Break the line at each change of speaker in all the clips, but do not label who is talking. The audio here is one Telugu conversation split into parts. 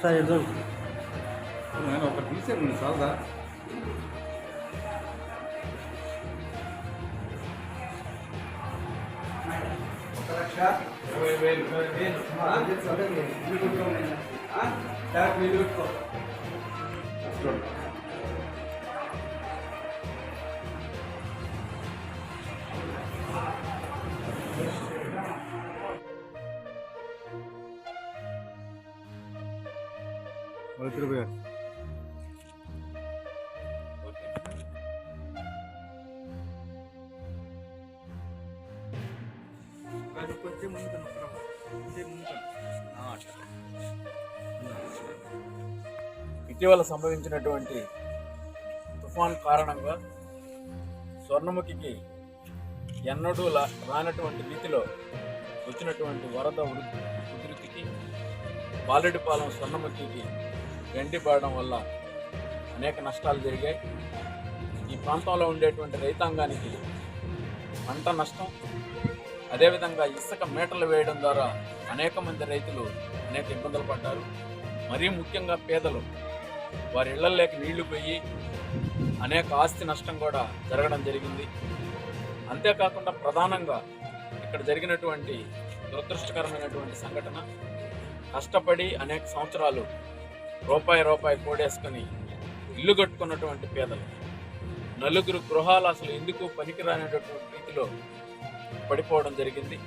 సార్ ఎదురు
నేను ఒక తీసాను సాదా
ఒక లక్ష ఇరవై వేలు ఇరవై వేలు ఆ? ఇల్లు కొట్టుకోమని. ఆ? ట్యాప్ ఇల్లు కొట్టుకో.
కొంచెం ముందు కొంచెం ముందు
ఇటీవల సంభవించినటువంటి తుఫాన్ కారణంగా స్వర్ణముఖికి ఎన్నడూ రానటువంటి రీతిలో వచ్చినటువంటి వరద ఉధృతికి బాలెడిపాలెం స్వర్ణముఖికి గండి పడడం వల్ల అనేక నష్టాలు జరిగాయి. ఈ ప్రాంతంలో ఉండేటువంటి రైతాంగానికి పంట నష్టం అదేవిధంగా ఇసుక మీటర్లు వేయడం ద్వారా అనేక మంది రైతులు అనేక ఇబ్బందులు పడ్డారు. మరీ ముఖ్యంగా పేదలు వారి ఇళ్ళలోకి నీళ్ళు పోయి అనేక ఆస్తి నష్టం కూడా జరగడం జరిగింది. అంతేకాకుండా ప్రధానంగా ఇక్కడ జరిగినటువంటి దురదృష్టకరమైనటువంటి సంఘటన కష్టపడి అనేక సంవత్సరాలు రూపాయి రూపాయి కూడేసుకుని ఇల్లు కట్టుకున్నటువంటి పేదలు. నలుగురు గృహాలు అసలు ఎందుకు పనికిరానేటటువంటి రీతిలో పడిపోవడం జరిగింది.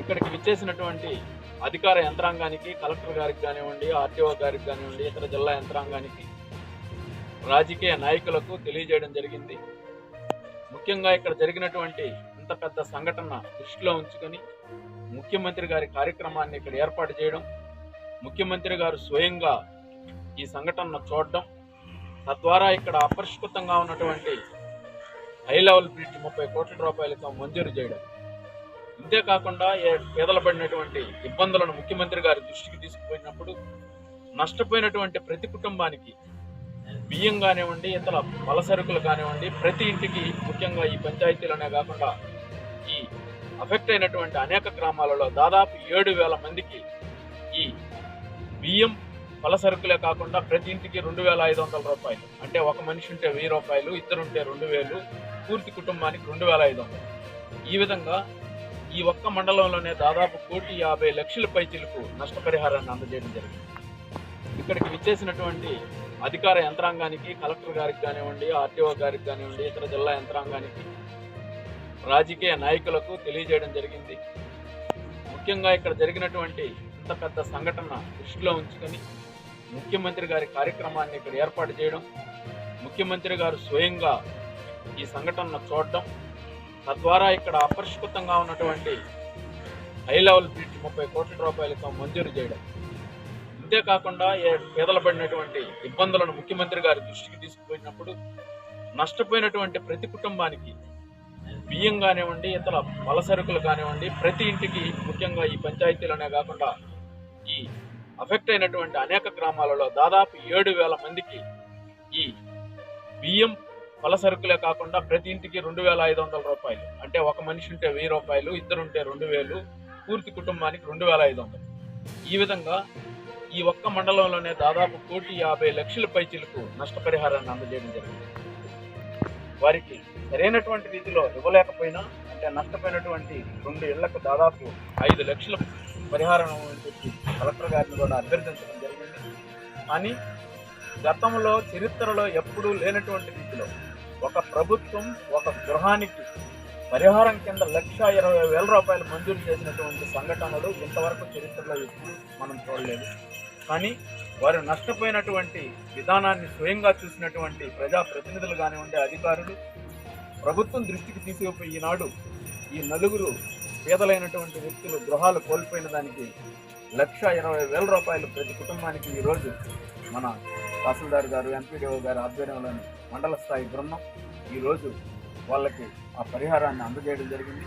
ఇక్కడికి విచ్చేసినటువంటి అధికార యంత్రాంగానికి కలెక్టర్ గారికి కానివ్వండి ఆర్టీఓ గారికి కానివ్వండి ఇతర జిల్లా యంత్రాంగానికి రాజకీయ నాయకులకు తెలియజేయడం జరిగింది. ముఖ్యంగా ఇక్కడ జరిగినటువంటి ఇంత పెద్ద సంఘటన దృష్టిలో ఉంచుకొని ముఖ్యమంత్రి గారి కార్యక్రమాన్ని ఇక్కడ ఏర్పాటు చేయడం ముఖ్యమంత్రి గారు స్వయంగా ఈ సంఘటనను చూడడం తద్వారా ఇక్కడ అపరిష్కృతంగా ఉన్నటువంటి హై లెవెల్ బ్రిడ్జ్ ముప్పై కోట్ల రూపాయలతో మంజూరు చేయడం. ఇంతేకాకుండా ఏ- పేదలు పడినటువంటి ఇబ్బందులను ముఖ్యమంత్రి గారి దృష్టికి తీసుకుపోయినప్పుడు నష్టపోయినటువంటి ప్రతి కుటుంబానికి బియ్యం కానివ్వండి ఇతర పలసరుకులు కానివ్వండి ప్రతి ఇంటికి ముఖ్యంగా ఈ పంచాయతీలోనే కాకుండా ఈ అఫెక్ట్ అయినటువంటి అనేక గ్రామాలలో దాదాపు ఏడు వేల మందికి ఈ బియ్యం పలసరుకులే కాకుండా ప్రతి ఇంటికి రెండు వేల ఐదు వందల రూపాయలు. అంటే ఒక మనిషి ఉంటే వెయ్యి రూపాయలు ఇద్దరుంటే రెండు వేలు పూర్తి కుటుంబానికి రెండు వేల ఐదు వందలు. ఈ విధంగా ఈ ఒక్క మండలంలోనే దాదాపు కోటి యాభై లక్షల పైచీలకు నష్టపరిహారాన్ని అందజేయడం జరిగింది. ఇక్కడికి విచ్చేసినటువంటి అధికార యంత్రాంగానికి కలెక్టర్ గారికి కానివ్వండి ఆర్టీఓ గారికి కానివ్వండి ఇతర జిల్లా యంత్రాంగానికి రాజకీయ నాయకులకు తెలియజేయడం జరిగింది. ముఖ్యంగా ఇక్కడ జరిగినటువంటి ఇంత పెద్ద సంఘటన దృష్టిలో ఉంచుకొని ముఖ్యమంత్రి గారి కార్యక్రమాన్ని ఇక్కడ ఏర్పాటు చేయడం ముఖ్యమంత్రి గారు స్వయంగా ఈ సంఘటనను చూడడం తద్వారా ఇక్కడ అపరిష్కృతంగా ఉన్నటువంటి హై లెవెల్ బ్రిడ్జ్ ముప్పై కోట్ల రూపాయలతో మంజూరు చేయడం. అంతేకాకుండా ఏ- పేదలు పడినటువంటి ఇబ్బందులను ముఖ్యమంత్రి గారి దృష్టికి తీసుకుపోయినప్పుడు నష్టపోయినటువంటి ప్రతి కుటుంబానికి బియ్యం కానివ్వండి ఇతర పలసరుకులు కానివ్వండి ప్రతి ఇంటికి ముఖ్యంగా ఈ పంచాయతీలోనే కాకుండా ఈ అఫెక్ట్ అయినటువంటి అనేక గ్రామాలలో దాదాపు ఏడు వేల మందికి ఈ బియ్యం పలసరుకులే కాకుండా ప్రతి ఇంటికి రెండు వేల ఐదు వందల రూపాయలు. అంటే ఒక మనిషి ఉంటే వెయ్యి రూపాయలు ఇద్దరుంటే రెండు వేలు పూర్తి కుటుంబానికి రెండు వేల ఐదు వందలు. ఈ విధంగా ఈ ఒక్క మండలంలోనే దాదాపు కోటి యాభై లక్షల పైచీలకు నష్టపరిహారాన్ని అందజేయడం జరిగింది. వారికి సరైనటువంటి రీతిలో ఇవ్వలేకపోయినా అంటే నష్టపోయినటువంటి రెండు ఇళ్ళకు దాదాపు ఐదు లక్షల పరిహారం చెప్పి కలెక్టర్ గారిని కూడా అభ్యర్థించడం జరిగింది. కానీ గతంలో చరిత్రలో ఎప్పుడూ లేనటువంటి రీతిలో ఒక ప్రభుత్వం ఒక గృహానికి పరిహారం కింద లక్ష ఇరవై వేల రూపాయలు మంజూరు చేసినటువంటి సంఘటనలు ఇంతవరకు చరిత్రలో ఎప్పుడు మనం చూడలేదు. కానీ వారు నష్టపోయినటువంటి విధానాన్ని స్వయంగా చూసినటువంటి ప్రజా ప్రతినిధులు కానివ్వండి అధికారులు ప్రభుత్వం దృష్టికి తీసుకుపోయినాడు ఈ నలుగురు పేదలైనటువంటి వ్యక్తులు గృహాలు కోల్పోయిన దానికి లక్ష ఇరవై వేల రూపాయలు ప్రతి కుటుంబానికి ఈరోజు మన తహసీల్దార్ గారు ఎంపీడీఓ గారు ఆధ్వర్యంలోని మండల స్థాయి బృందం ఈరోజు వాళ్ళకి ఆ పరిహారాన్ని అందజేయడం జరిగింది.